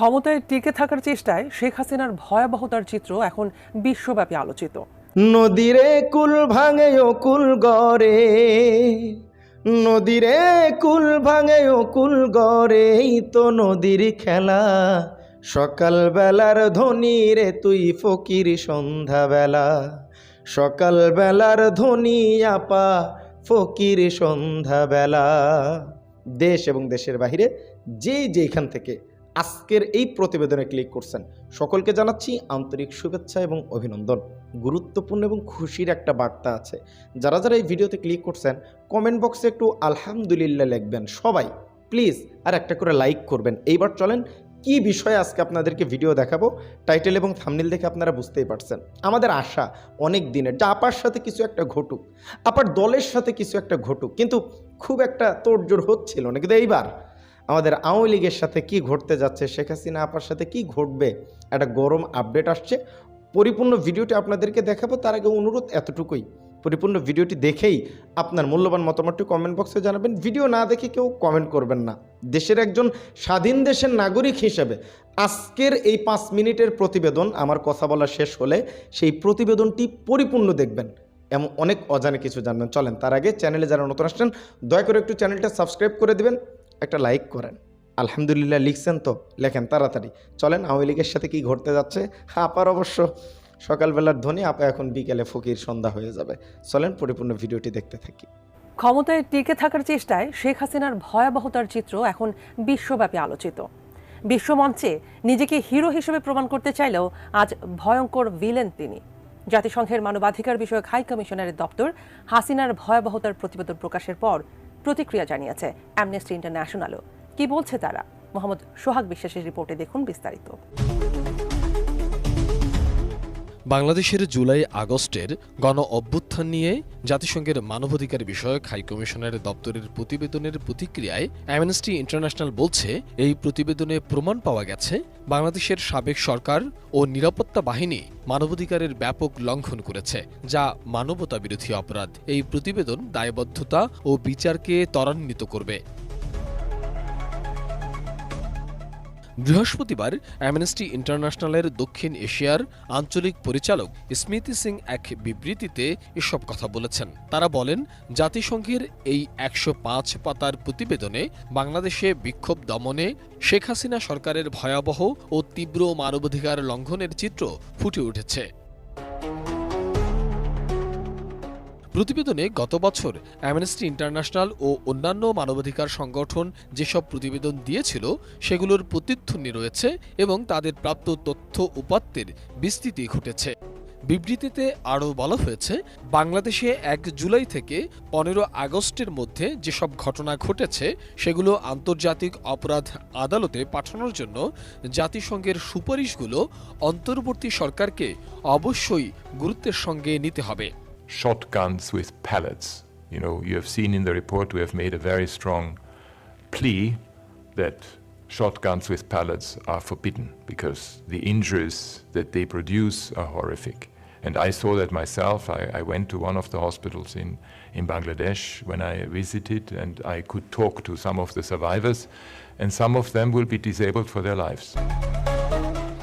ক্ষমতায় টিকে থাকার চেষ্টায় শেখ হাসিনার ভয়াবহতার চিত্র এখন বিশ্বব্যাপী আলোচিত। নদীরে কুল ভাঙে ও কুল গড়ে, নদীরে কুল ভাঙে ও কুল গড়ে, এই তো নদীর খেলা। সকালবেলার ধনী রে তুই ফকির সন্ধ্যাবেলা, সকালবেলার ধনী আপা ফকির সন্ধ্যাবেলা। দেশ এবং দেশের বাহিরে যেই যেইখান থেকে আজকের এই প্রতিবেদনে ক্লিক করছেন। সকলকে জানাচ্ছি আন্তরিক শুভেচ্ছা এবং অভিনন্দন। গুরুত্বপূর্ণ এবং খুশির একটা বার্তা আছে। যারা যারা এই ভিডিওতে ক্লিক করছেন কমেন্ট বক্সে একটু আলহামদুলিল্লাহ লিখবেন সবাই। প্লিজ আর একটা করে লাইক করবেন। এইবার চলেন, কি বিষয়ে আজকে আপনাদেরকে ভিডিও দেখাবো? টাইটেল এবং থামনিল দেখে আপনারা বুঝতেই পারছেন। আমাদের আশা অনেক দিনের, যে আপার সাথে কিছু একটা ঘটুক, আপার দলের সাথে কিছু একটা ঘটুক, কিন্তু খুব একটা তোড়জোড় হচ্ছিল না। কিন্তু এইবার আমাদের আওয়ামী লীগের সাথে কি ঘটতে যাচ্ছে, শেখ হাসিনা আপার সাথে কি ঘটবে, একটা গরম আপডেট আসছে। পরিপূর্ণ ভিডিওটি আপনাদেরকে দেখাবো, তার আগে অনুরোধ এতটুকুই। পরিপূর্ণ ভিডিওটি দেখেই আপনার মূল্যবান মতামতটি কমেন্ট বক্সে জানাবেন। ভিডিও না দেখে কেউ কমেন্ট করবেন না। দেশের একজন স্বাধীন দেশের নাগরিক হিসেবে আজকের এই পাঁচ মিনিটের প্রতিবেদন আমার কথা বলা শেষ হলে সেই প্রতিবেদনটি পরিপূর্ণ দেখবেন। এমন অনেক অজানে কিছু জানবেন। চলেন, তার আগে চ্যানেলে যারা নতুন আসছেন, দয়া করে একটু চ্যানেলটা সাবস্ক্রাইব করে দিবেন। একটা লাইক করেন। আলহামদুলিল্লাহ লিখছেন তো, লেখেন তাড়াতাড়ি। চলেন, আওয়ামী লীগের সাথে কি ঘটতে যাচ্ছে? আপার অবশ্য সকালবেলার ধ্বনি, আপা এখন বিকেলে ফকির সন্ধ্যা হয়ে যাবে। চলেন, পরিপূর্ণ ভিডিওটি দেখতে থাকি। ক্ষমতায় টিকে থাকার চেষ্টায় শেখ হাসিনার ভয়াবহতার চিত্র এখন বিশ্বব্যাপী আলোচিত। বিশ্বমঞ্চে নিজেকে হিরো হিসেবে প্রমাণ করতে চাইলেও আজ ভয়ঙ্কর ভিলেন তিনি। জাতিসংঘের মানবাধিকার বিষয়ক হাই কমিশনারের দপ্তর হাসিনার ভয়াবহতার প্রতিবেদন প্রকাশের পর প্রতিক্রিয়া জানিয়েছে অ্যামনেস্টি ইন্টারন্যাশনালও কি বলছে তারা? মোহাম্মদ সোহাগ বিশ্বাসের রিপোর্টে দেখুন বিস্তারিত। বাংলাদেশের জুলাই আগস্টের গণ অভ্যুত্থান নিয়ে জাতিসংঘের মানবাধিকার বিষয়ক হাইকমিশনের দপ্তরের প্রতিবেদনের প্রতিক্রিয়ায় অ্যামনেস্টি ইন্টারন্যাশনাল বলছে, এই প্রতিবেদনে প্রমাণ পাওয়া গেছে বাংলাদেশের সাবেক সরকার ও নিরাপত্তা বাহিনী মানবাধিকারের ব্যাপক লঙ্ঘন করেছে, যা মানবতা বিরোধী অপরাধ। এই প্রতিবেদন দায়বদ্ধতা ও বিচারকে ত্বরান্বিত করবে। বৃহস্পতিবার অ্যামনেস্টি ইন্টারন্যাশনালের দক্ষিণ এশিয়ার আঞ্চলিক পরিচালক স্মৃতি সিং এক বিবৃতিতে এসব কথা বলেছেন। তারা বলেন, জাতিসংঘের এই একশো পাঁচ পাতার প্রতিবেদনে বাংলাদেশে বিক্ষোভ দমনে শেখ হাসিনা সরকারের ভয়াবহ ও তীব্র মানবাধিকার লঙ্ঘনের চিত্র ফুটে উঠেছে। প্রতিবেদনে গত বছর অ্যামনেস্টি ইন্টারন্যাশনাল ও অন্যান্য মানবাধিকার সংগঠন যেসব প্রতিবেদন দিয়েছিল, সেগুলোর প্রতিধ্বনি রয়েছে এবং তাদের প্রাপ্ত তথ্য উপাত্তের বিস্তৃতি ঘটেছে। বিবৃতিতে আরও বলা হয়েছে, বাংলাদেশে এক জুলাই থেকে পনেরো আগস্টের মধ্যে যেসব ঘটনা ঘটেছে, সেগুলো আন্তর্জাতিক অপরাধ আদালতে পাঠানোর জন্য জাতিসংঘের সুপারিশগুলো অন্তর্বর্তী সরকারকে অবশ্যই গুরুত্বের সঙ্গে নিতে হবে। Shotguns with pellets. You know, you have seen in the report we have made a very strong plea that shotguns with pellets are forbidden because the injuries that they produce are horrific. And I saw that myself. I, I went to one of the hospitals in, in Bangladesh when I visited, and I could talk to some of the survivors, and some of them will be disabled for their lives.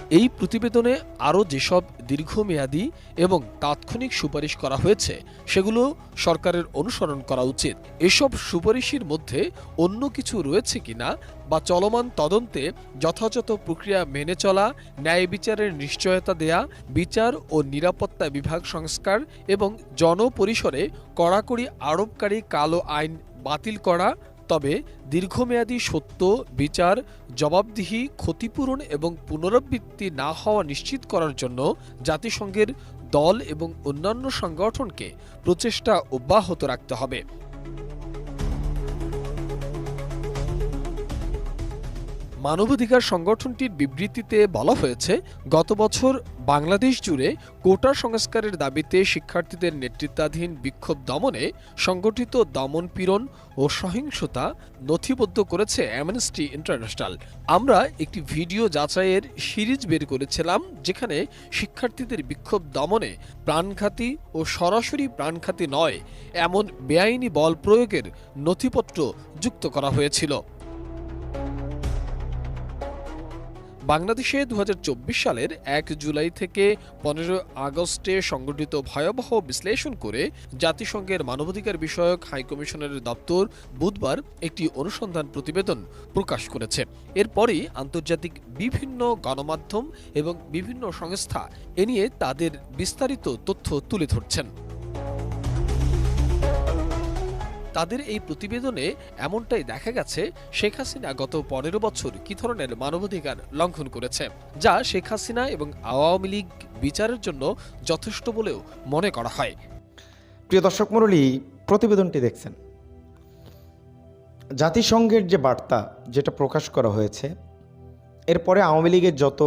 এই প্রতিবেদনে আরও যেসব দীর্ঘমেয়াদী এবং তাৎক্ষণিক সুপারিশ করা হয়েছে, সেগুলো সরকারের অনুসরণ করা উচিত। এসব সুপারিশের মধ্যে অন্য কিছু রয়েছে কিনা বা চলমান তদন্তে যথাযথ প্রক্রিয়া মেনে চলা, ন্যায় বিচারের নিশ্চয়তা দেয়া, বিচার ও নিরাপত্তা বিভাগ সংস্কার এবং জনপরিসরে কড়াকড়ি আরোপকারী কালো আইন বাতিল করা তবে দীর্ঘমেয়াদী সত্য, বিচার, জবাবদিহি, ক্ষতিপূরণ এবং পুনরাবৃত্তি না হওয়া নিশ্চিত করার জন্য জাতিসংঘের দল এবং অন্যান্য সংগঠনকে প্রচেষ্টা অব্যাহত রাখতে হবে। মানবাধিকার সংগঠনটির বিবৃতিতে বলা হয়েছে, গত বছর বাংলাদেশ জুড়ে কোটা সংস্কারের দাবিতে শিক্ষার্থীদের নেতৃত্বাধীন বিক্ষোভ দমনে সংগঠিত দমন পীড়ন ও সহিংসতা নথিবদ্ধ করেছে অ্যামনেস্টি ইন্টারন্যাশনাল আমরা একটি ভিডিও যাচাইয়ের সিরিজ বের করেছিলাম, যেখানে শিক্ষার্থীদের বিক্ষোভ দমনে প্রাণঘাতী ও সরাসরি প্রাণঘাতী নয়, এমন বেআইনি বল প্রয়োগের নথিপত্র যুক্ত করা হয়েছিল। বাংলাদেশে দু হাজার চব্বিশ সালের এক জুলাই থেকে পনেরো আগস্টে সংগঠিত ভয়াবহ বিশ্লেষণ করে জাতিসংঘের মানবাধিকার বিষয়ক হাইকমিশনের দপ্তর বুধবার একটি অনুসন্ধান প্রতিবেদন প্রকাশ করেছে। এরপরই আন্তর্জাতিক বিভিন্ন গণমাধ্যম এবং বিভিন্ন সংস্থা এ নিয়ে তাদের বিস্তারিত তথ্য তুলে ধরছেন। তাদের এই প্রতিবেদনে এমনটাই দেখা গেছে, শেখ হাসিনা গত পনেরো বছর কি ধরনের মানবাধিকার লঙ্ঘন করেছে, যা শেখ হাসিনা এবং আওয়ামী লীগ বিচারের জন্য যথেষ্ট বলেও মনে করা হয়। প্রিয় দর্শক মণ্ডলী, প্রতিবেদনটি দেখছেন। জাতিসংঘের যে বার্তা যেটা প্রকাশ করা হয়েছে, এরপরে আওয়ামী লীগের যত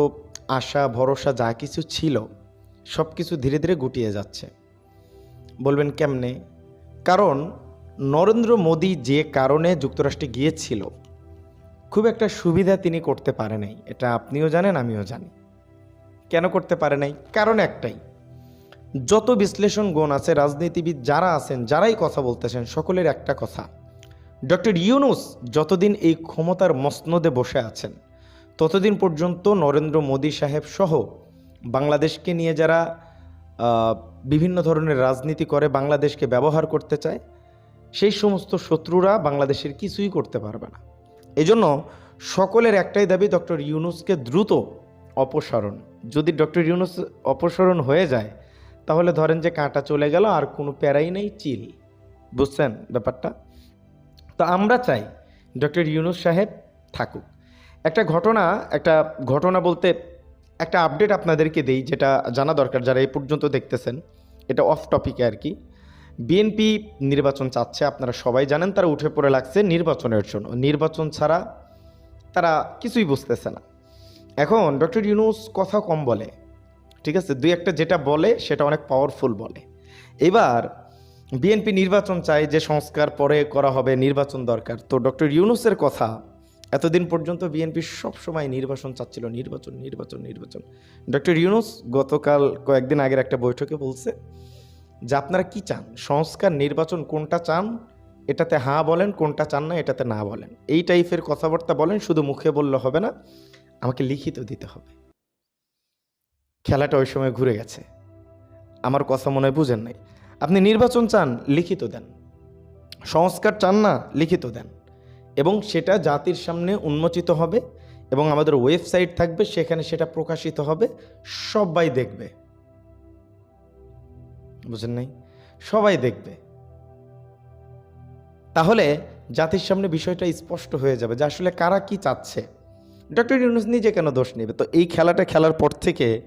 আশা, ভরসা, যা কিছু ছিল সব কিছু ধীরে ধীরে গুটিয়ে যাচ্ছে। বলবেন কেমনে? কারণ নরেন্দ্র মোদী যে কারণে যুক্তরাষ্ট্রে গিয়েছিল, খুব একটা সুবিধা তিনি করতে পারে নাই। এটা আপনিও জানেন, আমিও জানি। কেন করতে পারে নাই? কারণ একটাই, যত বিশ্লেষণ গুণ আছে, রাজনীতিবিদ যারা আছেন, যারাই কথা বলতেছেন, সকলের একটা কথা। ডক্টর ইউনুস যতদিন এই ক্ষমতার মসনদে বসে আছেন, ততদিন পর্যন্ত নরেন্দ্র মোদী সাহেব সহ বাংলাদেশকে নিয়ে যারা বিভিন্ন ধরনের রাজনীতি করে, বাংলাদেশকে ব্যবহার করতে চায় সেই সমস্ত শত্রুরা বাংলাদেশের কিছুই করতে পারবে না। এজন্য সকলের একটাই দাবি ডক্টর ইউনুসকে দ্রুত অপসারণ। যদি ডক্টর ইউনুস অপসারণ হয়ে যায়, তাহলে ধরেন যে কাঁটা চলে গেল, আর কোনো প্যারাই নেই, চিল। বুঝছেন ব্যাপারটা? তো আমরা চাই ডক্টর ইউনুস সাহেব থাকুক। একটা ঘটনা একটা ঘটনা বলতে একটা আপডেট আপনাদেরকে দেই, যেটা জানা দরকার যারা এই পর্যন্ত দেখতেছেন। এটা অফ টপিকে আর কি। বিএনপি নির্বাচন চাচ্ছে, আপনারা সবাই জানেন, তারা উঠে পড়ে লাগছে নির্বাচনের জন্য। নির্বাচন ছাড়া তারা কিছুই বুঝতেছে না। এখন ডক্টর ইউনুস কথা কম বলে, ঠিক আছে? দুই একটা যেটা বলে, সেটা অনেক পাওয়ারফুল বলে। এবার বিএনপি নির্বাচন চায় যে সংস্কার পরে করা হবে নির্বাচন দরকার। তো ডক্টর ইউনুসের কথা, এতদিন পর্যন্ত বিএনপি সবসময় নির্বাচন চাচ্ছিল, নির্বাচন নির্বাচন নির্বাচন। ডক্টর ইউনুস গতকাল কয়েকদিন আগের একটা বৈঠকে বলছে যে আপনারা কি চান? সংস্কার, নির্বাচন কোনটা চান? এটাতে হাঁ বলেন, কোনটা চান না, এটাতে না বলেন। এই টাইপের কথাবার্তা বলেন, শুধু মুখে বললে হবে না, আমাকে লিখিত দিতে হবে। খেলাটা ওই সময় ঘুরে গেছে। আমার কথা মনে হয় বুঝেন নাই। আপনি নির্বাচন চান, লিখিত দেন। সংস্কার চান না, লিখিত দেন। এবং সেটা জাতির সামনে উন্মোচিত হবে এবং আমাদের ওয়েবসাইট থাকবে, সেখানে সেটা প্রকাশিত হবে, সবাই দেখবে। বুঝেন নাই? সবাই দেখবে। তাহলে জাতির সামনে বিষয়টা স্পষ্ট হয়ে যাবে যে আসলে কারা কি চাচ্ছে। ডক্টর ইউনুস নিজে কেন দোষ নেবে? তো এই খেলাটা খেলার পর থেকে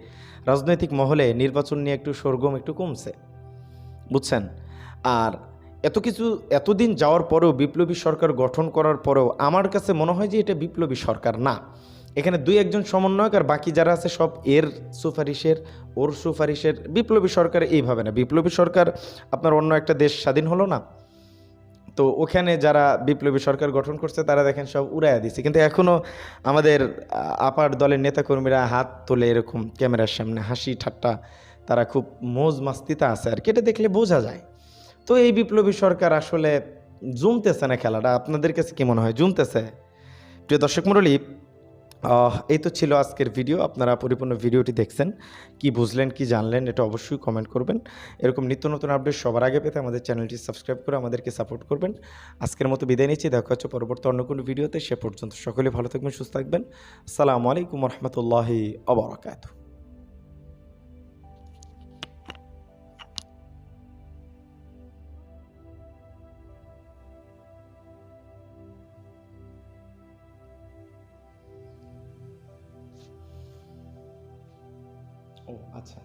রাজনৈতিক মহলে নির্বাচন নিয়ে একটু সরগম একটু কমছে। বুঝছেন? আর এত কিছু, এতদিন যাওয়ার পরেও বিপ্লবী সরকার গঠন করার পরেও আমার কাছে মনে হয় যে এটা বিপ্লবী সরকার না। এখানে দুই একজন সমন্বয়ক আর বাকি যারা আছে সব এর সুপারিশের, ওর সুপারিশের। বিপ্লবী সরকার এইভাবে না। বিপ্লবী সরকার আপনার অন্য একটা দেশ স্বাধীন হলো না। তো ওখানে যারা বিপ্লবী সরকার গঠন করছে, তারা দেখেন সব উড়াইয়া দিচ্ছে কিন্তু এখনও আমাদের আপার দলের নেতাকর্মীরা হাত তোলে এরকম ক্যামেরার সামনে হাসি ঠাট্টা, তারা খুব মোজ মাস্তিতে আছে আর কেটে দেখলে বোঝা যায়। তো এই বিপ্লবী সরকার আসলে জমতেছে না খেলাটা। আপনাদের কাছে কি মনে হয়? জমতেছে? প্রিয় দর্শক মণ্ডলী এই তো ছিল আজকের ভিডিও আপনারা পরিপূর্ণ ভিডিওটি দেখছেন। কি বুঝলেন, কি জানলেন, এটা অবশ্যই কমেন্ট করবেন। এরকম নিত্য নতুন আপডেট সবার আগে পেতে আমাদের চ্যানেলটি সাবস্ক্রাইব করে আমাদেরকে সাপোর্ট করবেন। আজকের মতো বিদায় নিচ্ছি। দেখা হচ্ছে পরবর্তী অন্য কোনো ভিডিওতে সে পর্যন্ত সকলে ভালো থাকবেন, সুস্থ থাকবেন। আসসালামু আলাইকুম রহমতুল্লাহি আবরকাত ও আচ্ছা